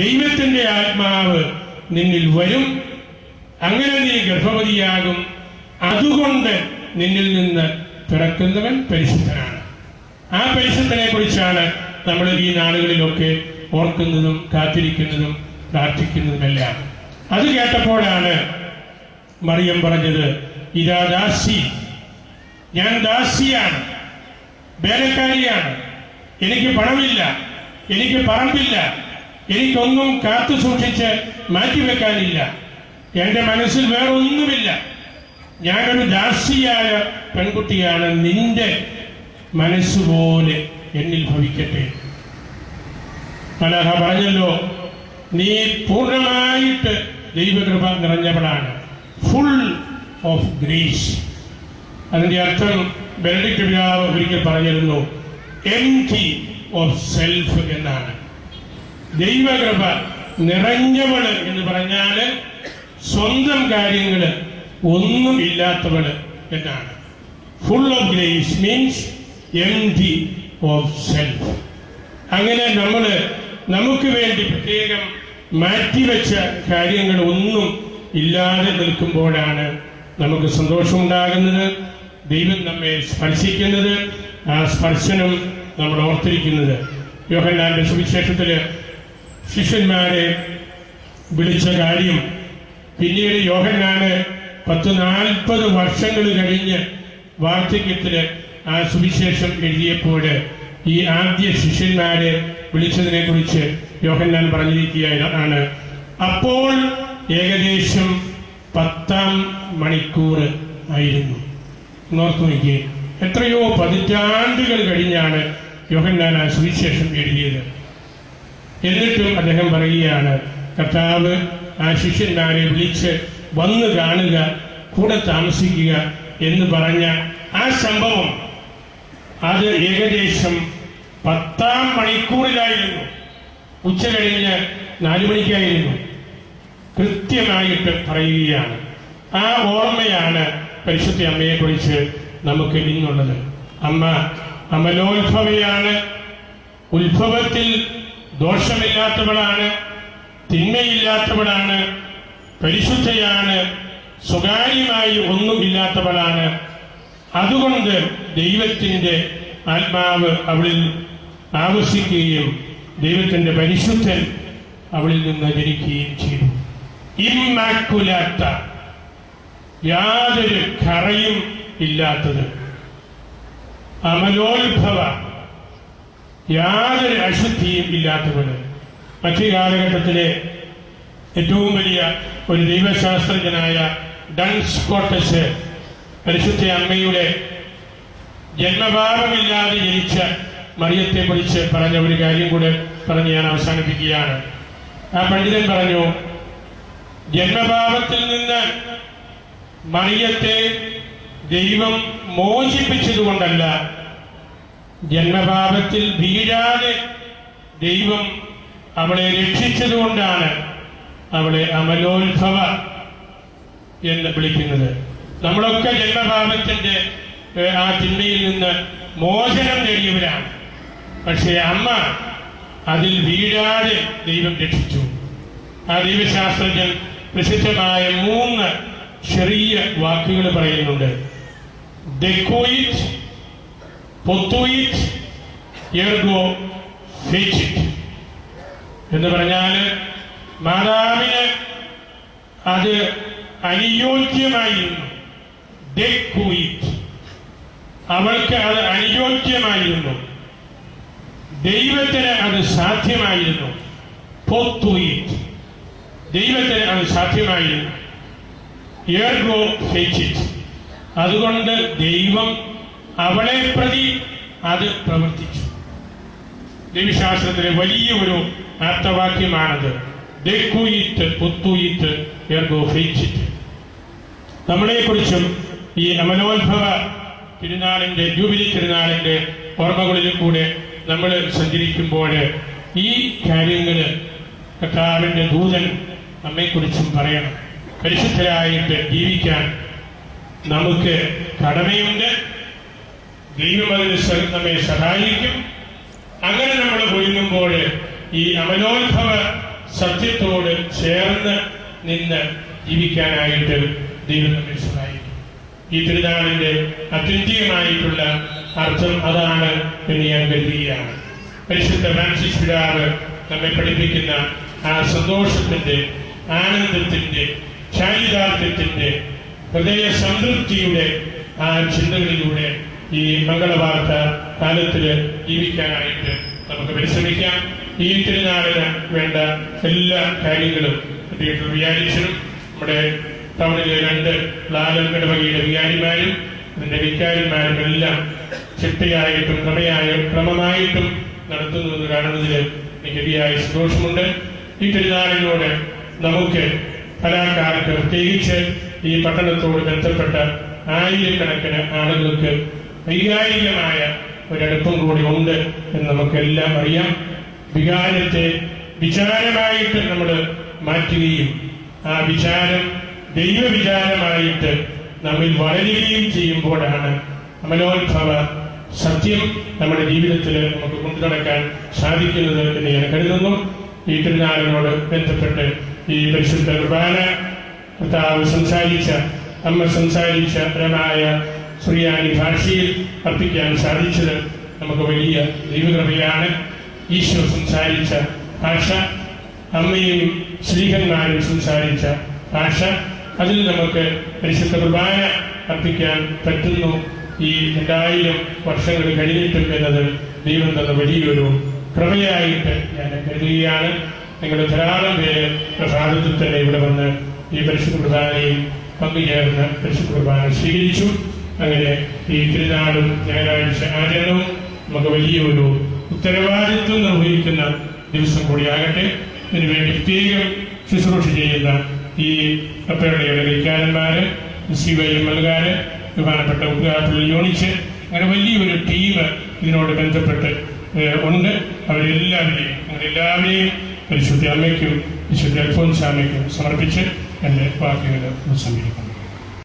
ദൈവത്തിന്റെ ആത്മാവ് നിന്നിൽ വരും. അങ്ങനെ നീ ഗർഭവതിയാകും. അതുകൊണ്ട് നിന്നിൽ നിന്ന് പിറക്കുന്നവൻ പരിശുദ്ധനാണ്. ആ പരിശുദ്ധനെ കുറിച്ചാണ് നമ്മൾ ഈ നാളുകളിലൊക്കെ ഓർക്കുന്നതും കാത്തിരിക്കുന്നതും പ്രാർത്ഥിക്കുന്നതുമെല്ലാം. അത് കേട്ടപ്പോഴാണ് മറിയം പറഞ്ഞത് ഇതാ ദാസി. ഞാൻ ദാസിയാണ്. വേലക്കാരിയാണ്. എനിക്ക് പണമില്ല. എനിക്ക് പറമ്പില്ല. എനിക്കൊന്നും കാത്തു സൂക്ഷിച്ച് മാറ്റിവെക്കാനില്ല. എന്റെ മനസ്സിൽ വേറൊന്നുമില്ല. ഞാനൊരു ദാസിയായ പെൺകുട്ടിയാണ്. നിന്റെ മനസ്സുപോലെ എന്നിൽ ഭവിക്കട്ടെ. മലഹ പറഞ്ഞല്ലോ നീ പൂർണമായിട്ട് ദൈവകൃപ നിറഞ്ഞവളാണ്. ഫുൾ ഓഫ് ഗ്രേസ് അതിന്റെ അർത്ഥം ബെനഡിക്ട് പിതാവ് ഒരിക്കൽ പറഞ്ഞിരുന്നു എം ടി ഓഫ് സെൽഫ് എന്നാണ്. ദൈവകൃപ നിറഞ്ഞവൾ എന്ന് പറഞ്ഞാൽ സ്വന്തം കാര്യങ്ങൾ ഒന്നും ഇല്ലാത്തവൾ എന്നാണ്. Full of grace means empty of self അങ്ങനെ നമ്മൾ നമുക്ക് വേണ്ടി പ്രത്യേകം മാറ്റിവെച്ച കാര്യങ്ങൾ ഒന്നും ഇല്ലാതെ നിൽക്കുമ്പോഴാണ് നമുക്ക് സന്തോഷമുണ്ടാകുന്നത്. ദൈവം നമ്മെ സ്പർശിക്കുന്നത്. ആ സ്പർശനം നമ്മൾ ഓർത്തിരിക്കുന്നത്. യോഹന്നാന്റെ സുവിശേഷത്തിൽ ശിഷ്യന്മാരെ വിളിച്ച കാര്യം പിന്നീട് യോഹന്നാന് പത്ത് നാൽപ്പത് വർഷങ്ങൾ കഴിഞ്ഞ് വാർദ്ധക്യത്തിൽ ആ സുവിശേഷം എഴുതിയപ്പോൾ ഈ ആദ്യ ശിഷ്യന്മാരെ വിളിച്ചതിനെ കുറിച്ച് യോഹന്നാൻ പറഞ്ഞിരിക്കുകയാണ്. അപ്പോൾ ഏകദേശം പത്താം മണിക്കൂർ ആയിരുന്നു. നോർത്ത് നോക്കിയേ എത്രയോ പതിറ്റാണ്ടുകൾ കഴിഞ്ഞാണ് യോഹന്നാൻ ആ സുവിശേഷം എഴുതിയത്. എന്നിട്ടും അദ്ദേഹം പറയുകയാണ് കർത്താവ് ആ ശിഷ്യന്മാരെ വിളിച്ച് വന്ന് കാണുക കൂടെ താമസിക്കുക എന്ന് പറഞ്ഞ ആ സംഭവം അത് ഏകദേശം പത്താം മണിക്കൂറിലായിരുന്നു. ഉച്ച കഴിഞ്ഞ് നാലു മണിക്കായിരുന്നു. കൃത്യമായിട്ട് പറയുകയാണ്. ആ ഓർമ്മയാണ് പരിശുദ്ധ അമ്മയെ കുറിച്ച് നമുക്ക് ഇന്നുള്ളത്. അമ്മ അമലോത്ഭവയാണ്. ഉത്ഭവത്തിൽ ദോഷമില്ലാത്തവളാണ് തിന്മയില്ലാത്തവളാണ് പരിശുദ്ധയാണ് സ്വകാര്യമായി ഒന്നും ഇല്ലാത്തവളാണ്. അതുകൊണ്ട് ദൈവത്തിന്റെ ആത്മാവ് അവളിൽ ആവശ്യിക്കുകയും ദൈവത്തിന്റെ പരിശുദ്ധൻ അവളിൽ നിന്ന് ജനിക്കുകയും ചെയ്തു. ഇമ്മാക്കുലാത്ത യാതൊരു കറയും ഇല്ലാത്തത്. അമലോത്ഭവ യാതൊരു അശുദ്ധിയും ഇല്ലാത്തവന്. മറ്റു കാലഘട്ടത്തിലെ ഏറ്റവും വലിയ ഒരു ദൈവശാസ്ത്രജ്ഞനായ ഡൺ സ്കോട്ടസ് പരിശുദ്ധ അമ്മയുടെ ജന്മഭാവമില്ലാതെ ജനിച്ച മറിയത്തെ കുറിച്ച് പറഞ്ഞ ഒരു കാര്യം കൂടെ പറഞ്ഞ് ഞാൻ അവസാനിപ്പിക്കുകയാണ്. ആ പണ്ഡിതൻ പറഞ്ഞു ജന്മഭാവത്തിൽ നിന്ന് മറിയത്തെ ദൈവം മോചിപ്പിച്ചതുകൊണ്ടല്ല ജന്മഭാവത്തിൽ വീഴാതെ ദൈവം അവളെ രക്ഷിച്ചതുകൊണ്ടാണ് അവളെ അമലോത്ഭവ എന്ന് വിളിക്കുന്നത്. നമ്മളൊക്കെ ജന്മപാപത്തിന്റെ ആ ചിന്തയിൽ നിന്ന് മോചനം നേടിയവരാണ്. പക്ഷേ അമ്മ അതിൽ വീഴാതെ ദൈവം രക്ഷിച്ചു. ആ ദൈവശാസ്ത്രജ്ഞൻ പ്രസിദ്ധമായ മൂന്ന് ചെറിയ വാക്കുകൾ പറയുന്നുണ്ട്. ഡെക്കോയിറ്റ് പൊത്തുയിറ്റ് എർഗോ എന്ന് പറഞ്ഞാൽ മാതാവിന് അത് അനുയോജ്യമായിരുന്നു അവൾക്ക് അത് അനുയോജ്യമായിരുന്നു ദൈവത്തിന് അത് സാധ്യമായിരുന്നു പൊത്തുയിറ്റ്. ദൈവത്തിന് അത് സാധ്യമായിരുന്നു അതുകൊണ്ട് ദൈവം അവളെ പ്രതി അത് പ്രവർത്തിച്ചു. രവിശാസ്ത്രത്തിലെ വലിയ ഒരു ആപ്തവാക്യമാണത്. ഡെക്കുയിറ്റ് കുറിച്ചും എർഗോ നമ്മളെക്കുറിച്ചും ഈ അമലോത്ഭവ തിരുനാളിന്റെ ജൂബിലി തിരുനാളിന്റെ ഓർമ്മകളിലും കൂടെ നമ്മൾ സഞ്ചരിക്കുമ്പോൾ ഈ കാര്യങ്ങൾ കർത്താവിന്റെ ദൂതൻ നമ്മെക്കുറിച്ചും പറയണം. പരിശുദ്ധരായിട്ട് ജീവിക്കാൻ നമുക്ക് കടമയുണ്ട്. ദൈവം അതിന് നമ്മെ സഹായിക്കും. അങ്ങനെ നമ്മൾ ഒരുങ്ങുമ്പോൾ ഈ അമലോത്ഭവ സത്യത്തോട് ചേർന്ന് നിന്ന് ജീവിക്കാനായിട്ട് ദൈവം നമ്മെ സഹായിക്കും. ഈ തിരുനാളിന്റെ അത്യന്തികമായിട്ടുള്ള അർത്ഥം അതാണ് എന്ന് ഞാൻ കരുതുകയാണ്. പരിശുദ്ധ ഫ്രാൻസിസ് പിതാവ് നമ്മെ പഠിപ്പിക്കുന്ന ആ സന്തോഷത്തിന്റെ ആനന്ദത്തിന്റെ ചാരിതാർത്ഥ്യത്തിന്റെ ഹൃദയ സംതൃപ്തിയുടെ ആ ചിന്തകളിലൂടെ ഈ മംഗളവാർത്ത കാലത്തിൽ ജീവിക്കാനായിട്ട് നമുക്ക് പരിശ്രമിക്കാം. ഈ തിരുനാളിന് വേണ്ട എല്ലാ കാര്യങ്ങളും പ്രത്യേകിച്ച് വിചാരിച്ചനും നമ്മുടെ ടൗണിലെ രണ്ട് ലാലൻ ഇടവകയുടെ വികാരിമാരും അതിന്റെ വികാരിമാരും എല്ലാം ചിട്ടയായിട്ടും ക്രമയായും ക്രമമായിട്ടും നടത്തുന്നു എന്ന് കാണുന്നതിൽ എനിക്ക് അതിയായ സന്തോഷമുണ്ട്. ഈ തിരുനാളിനോട് നമുക്ക് കലാകാർക്ക് പ്രത്യേകിച്ച് ഈ പട്ടണത്തോട് ബന്ധപ്പെട്ട ആയിരക്കണക്കിന് ആളുകൾക്ക് വൈകാരികമായ ഒരടുപ്പം കൂടി ഉണ്ട് എന്ന് നമുക്കെല്ലാം അറിയാം. വികാരത്തെ വിചാരമായിട്ട് നമ്മൾ മാറ്റുകയും ആ വിചാരം ദൈവവിചാരമായിട്ട് നമ്മിൽ വളരുകയും ചെയ്യുമ്പോഴാണ് അമലോത്ഭവ സത്യം നമ്മുടെ ജീവിതത്തിൽ നമുക്ക് കൊണ്ടു നടക്കാൻ സാധിക്കുന്നത് എന്ന് ഞാൻ കരുതുന്നു. ഈ തിരുനാളിനോട് ബന്ധപ്പെട്ട് ഈ പരിശുദ്ധ കുർബാന കർത്താവ് സംസാരിച്ച അമ്മ സംസാരിച്ച പരമായ സുറിയാനി ഭാഷയിൽ അർപ്പിക്കാൻ സാധിച്ചത് നമുക്ക് വലിയ ദൈവകൃപയാണ്. ഈശോ സംസാരിച്ച ഭാഷ അമ്മയും ശ്രീഹന്മാരും സംസാരിച്ച ഭാഷ അതിൽ നമുക്ക് പരിശുദ്ധ കുർബാന അർപ്പിക്കാൻ പറ്റുന്നു. ഈ രണ്ടായിരം വർഷങ്ങൾ കഴിഞ്ഞിട്ടും എന്നത് ദൈവം തന്ന വലിയൊരു കൃപയായിട്ട് ഞാൻ കരുതുകയാണ്. നിങ്ങൾ ധാരാളം പേര് പ്രസാദത്തിൽ തന്നെ ഇവിടെ വന്ന് ഈ പരിശുദ്ധ കുർബാനയിൽ പങ്കുചേർന്ന് പരിശുദ്ധ കുർബാന സ്വീകരിച്ചു. അങ്ങനെ ഈ തിരുനാളും ഞായറാഴ്ച ആചരണവും നമുക്ക് വലിയൊരു ഉത്തരവാദിത്വം നിർവഹിക്കുന്ന ദിവസം കൂടിയാകട്ടെ. ഇതിനുവേണ്ടി പ്രത്യേകം ശുശ്രൂഷ ചെയ്യുന്ന ഈ കപ്പയുടെ കൈക്കാരന്മാര് സി വൈ എം എൽകാര് ബഹുമാനപ്പെട്ട ഉദ്ഘാടനം യോണിച്ച് അങ്ങനെ വലിയൊരു ടീം ഇതിനോട് ബന്ധപ്പെട്ട് ഉണ്ട്. അവരെല്ലാവരെയും അങ്ങനെ എല്ലാവരെയും പരിശുദ്ധ അമ്മയ്ക്കും വിശുദ്ധ അൽഫോൻസാമയ്ക്കും സമർപ്പിച്ച് എന്റെ വാക്കുകൾ ഉപസംഹരിക്കുന്നു